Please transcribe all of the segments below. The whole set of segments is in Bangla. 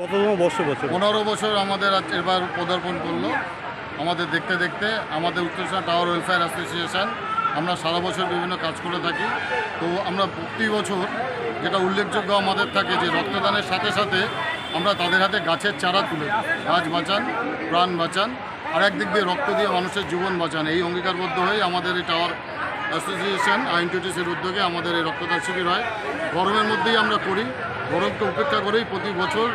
পনেরো বছর আমাদের এবার পদার্পণ করল। আমাদের দেখতে দেখতে আমাদের উত্তরসা টাওয়ার ওয়েলফেয়ার অ্যাসোসিয়েশন আমরা সারা বছর বিভিন্ন কাজ করে থাকি। তো আমরা প্রতি বছর যেটা উল্লেখযোগ্য আমাদের থাকে যে রক্তদানের সাথে সাথে আমরা তাদের হাতে গাছের চারা তুলে গাছ বাঁচান, প্রাণ বাঁচান আর একদিক দিয়ে রক্ত দিয়ে মানুষের জীবন বাঁচান। এই অঙ্গীকারবদ্ধ হয়ে আমাদের এই টাওয়ার অ্যাসোসিয়েশন আইনটিটিসির উদ্যোগে আমাদের এই রক্তদান শিবির হয়। গরমের মধ্যেই আমরা করি, গরমকে উপেক্ষা করেই প্রতি বছর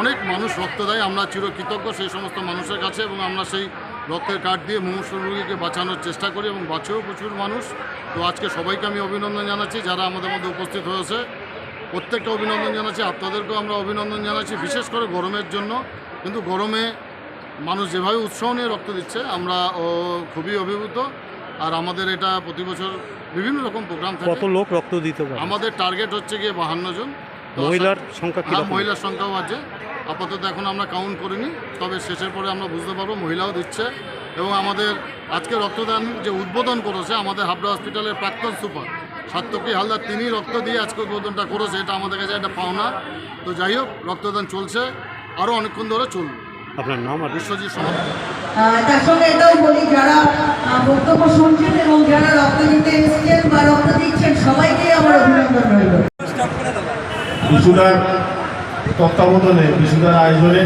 অনেক মানুষ রক্ত দেয় আমরা চিরকৃতজ্ঞ সেই সমস্ত মানুষের কাছে এবং আমরা সেই রক্তের কার্ড দিয়ে মুমূর্ষ রোগীকে বাঁচানোর চেষ্টা করি এবং বাঁচেও প্রচুর মানুষ। তো আজকে সবাইকে আমি অভিনন্দন জানাচ্ছি যারা আমাদের মধ্যে উপস্থিত হয়েছে। প্রত্যেককে অভিনন্দন জানাচ্ছি আপনাদেরকেও আমরা অভিনন্দন জানাচ্ছি বিশেষ করে গরমের জন্য। কিন্তু গরমে মানুষ যেভাবে উৎসাহ নিয়ে রক্ত দিচ্ছে আমরা ও, খুবই অভিভূত। আর আমাদের এটা প্রতি বছর বিভিন্ন রকম প্রোগ্রাম কত লোক রক্ত দিতে পারে? আমাদের টার্গেট হচ্ছে গিয়ে বাহান্ন জন। মহিলার সংখ্যা হ্যাঁ কি মহিলার সংখ্যাও আছে। আপাতত এখন আমরা কাউন্ট করিনি তবে শেষের পরে আমরা বুঝতে পারব মহিলাও দিচ্ছে। এবং আমাদের আজকে রক্তদান যে উদ্বোধন করেছে আমাদের হাবড়া হসপিটালের প্রাক্তন সুপার সাত্তকী হালদার তিনি রক্ত দিয়ে আজকে উদ্বোধনটা করেছে এটা আমাদের কাছে একটা পাওনা। তো যাই হোক রক্তদান চলছে আরও অনেকক্ষণ ধরে চলবে। আপনার নাম আর বিশ্বজিৎ সমাজ তার সঙ্গে এটাও বলি যারা বক্তব্য শুনছেন এবং যারা রক্ত দিতে এসেছেন বা রক্ত দিচ্ছেন সবাইকে আমার অভিনন্দন রইল। বিশুদার তত্ত্বাবধানে, বিশুদার আয়োজনে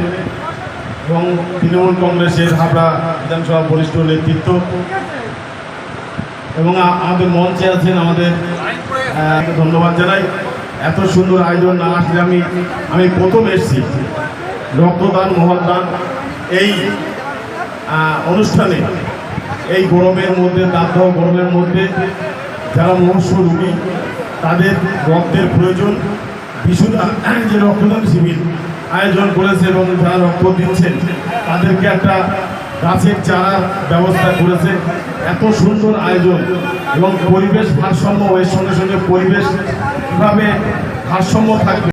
এবং তৃণমূল কংগ্রেসের হাবড়া বিধানসভা বরিষ্ঠ নেতৃত্ব এবং আমাদের মঞ্চে আছেন আমাদের ধন্যবাদ জানাই। এত সুন্দর আয়োজন না আসলে আমি আমি প্রথম এসেছি। রক্তদান মহাদান এই অনুষ্ঠানে, এই গরমের মধ্যে দাদ্ধ গরমের মধ্যে যারা মহস্য রুগী তাদের রক্তের প্রয়োজন। বিশুদ্ধ যে রক্তদান শিবির আয়োজন করেছে এবং যারা রক্ত দিচ্ছেন, তাদেরকে একটা গাছের চারার ব্যবস্থা করেছে। এত সুন্দর আয়োজন এবং পরিবেশ ভারসাম্য, এর সঙ্গে সঙ্গে পরিবেশ কীভাবে ভারসাম্য থাকবে